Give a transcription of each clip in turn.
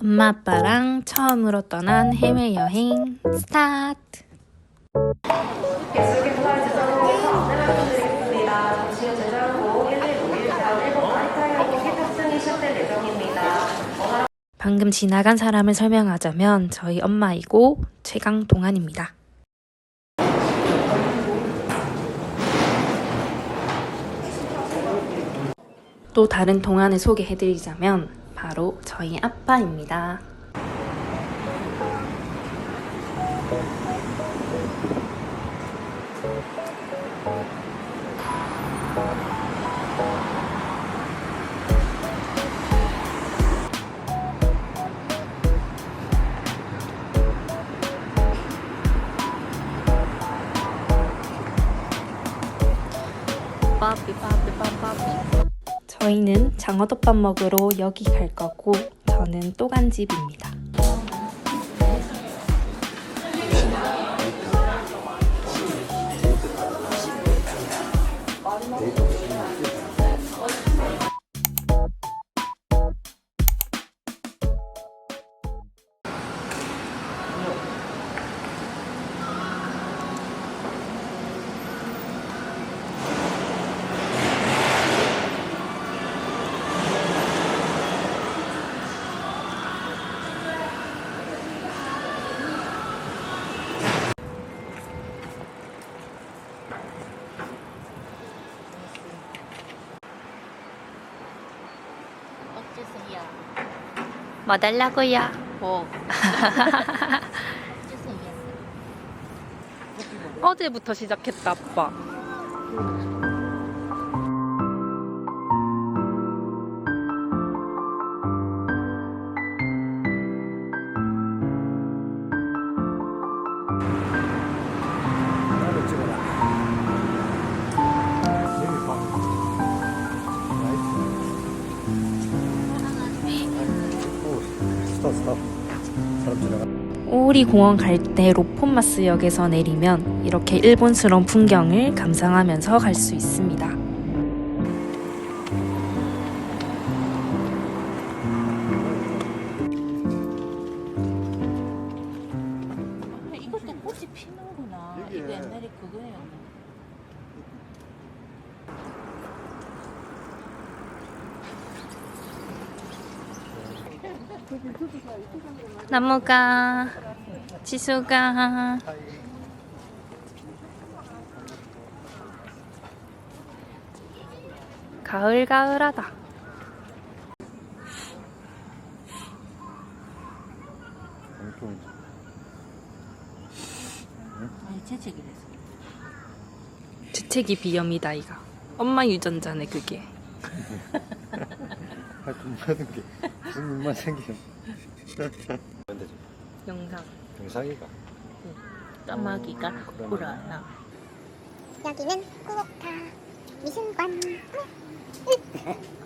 엄마 아빠랑 처음으로 떠난 해외여행 스타트! 방금 지나간 사람을 설명하자면 저희 엄마이고 최강 동안입니다. 또 다른 동안을 소개해드리자면 바로 저희 아빠입니다. 빠삐 빠삐 빠빠삐 저희는 장어덮밥 먹으러 여기 갈 거고 저는 또간 집입니다. 뭐 달라고요? 뭐? 어제부터 시작했다 아빠. 오리 공원 갈 때 로폰마스역에서 내리면 이렇게 일본스러운 풍경을 감상하면서 갈 수 있습니다. 이것도 꽃이 피는구나. 이게- 이거 옛날에 그거예요. 나무가 지수가 가을 가을하다. 엄청 아니 재채기랬어. 주책이 비염이다 이가. 엄마 유전자네 그게. 하여튼 모든 게 일만 생기면. 영상. 정상이가. 까마귀가 그러네. 불어나. 여기는 꾸옥타 미술관.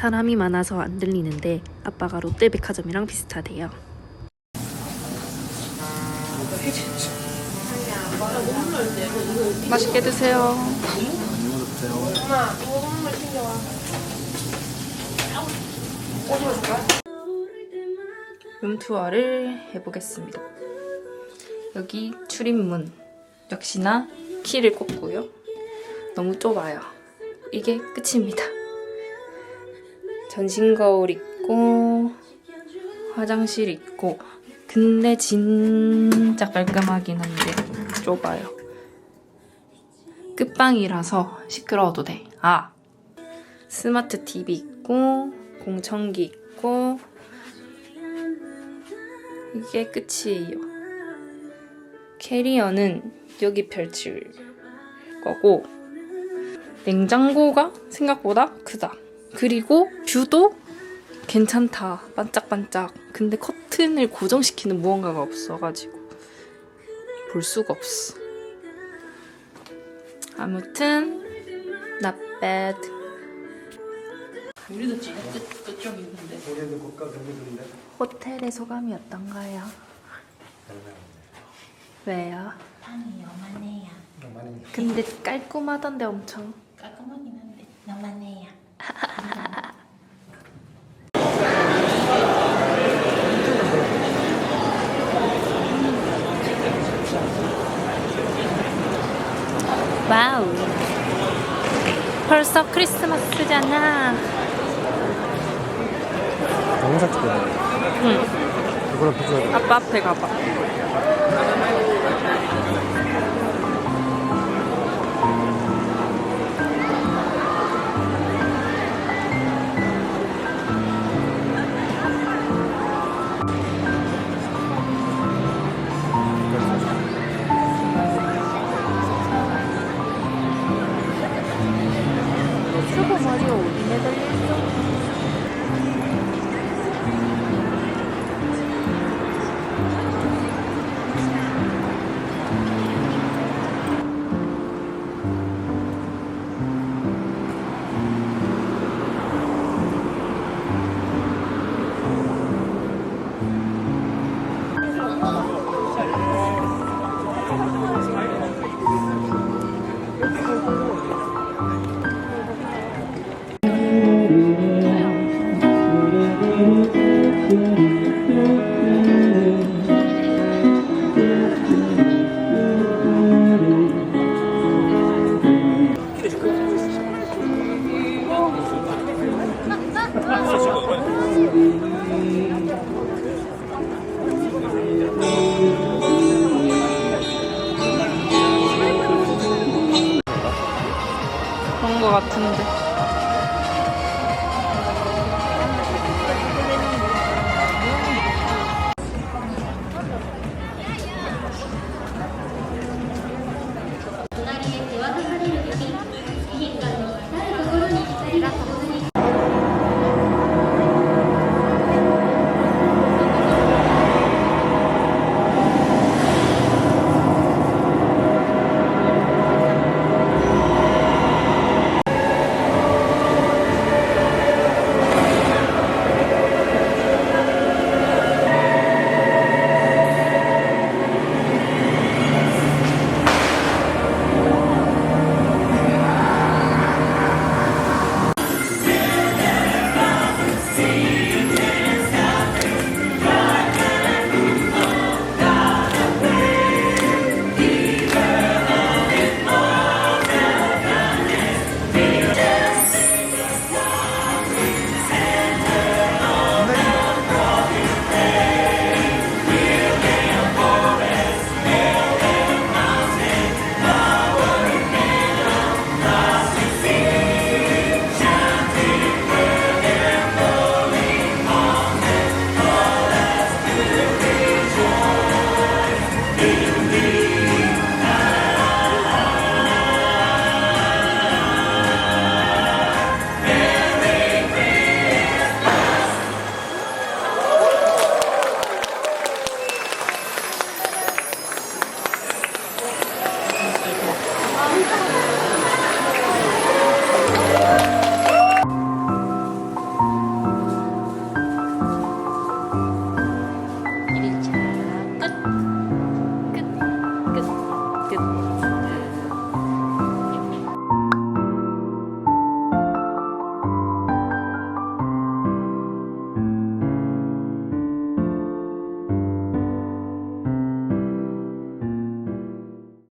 사람이 많아서 안 들리는데 아빠가 롯데백화점이랑 비슷하대요. 맛있게 드세요. 룸 투어를 해보겠습니다. 여기 출입문 역시나 키를 꽂고요. 너무 좁아요. 이게 끝입니다. 전신 거울 있고 화장실 있고 근데 진짜 깔끔하긴 한데 좁아요. 끝방이라서 시끄러워도 돼. 아 스마트 TV 있고 공청기 있고 이게 끝이에요. 캐리어는 여기 펼칠 거고 냉장고가 생각보다 크다. 그리고 뷰도 괜찮다. 반짝반짝. 근데 커튼을 고정시키는 무언가가 없어가지고 볼 수가 없어. 아무튼 not bad. 우리도 지금 끝, 있는데. 호텔의 소감이 어떤가요? 왜요? 방이 요만해요. 많이 근데 깔끔하던데 엄청. 깔끔하긴 한데 요만해요. 와우. 벌써 크리스마스잖아. 영상 찍어야 돼. 응. 이거랑 비교해야 돼. 아빠 앞에 가봐. como Dios, ¿me 같은데. 끝.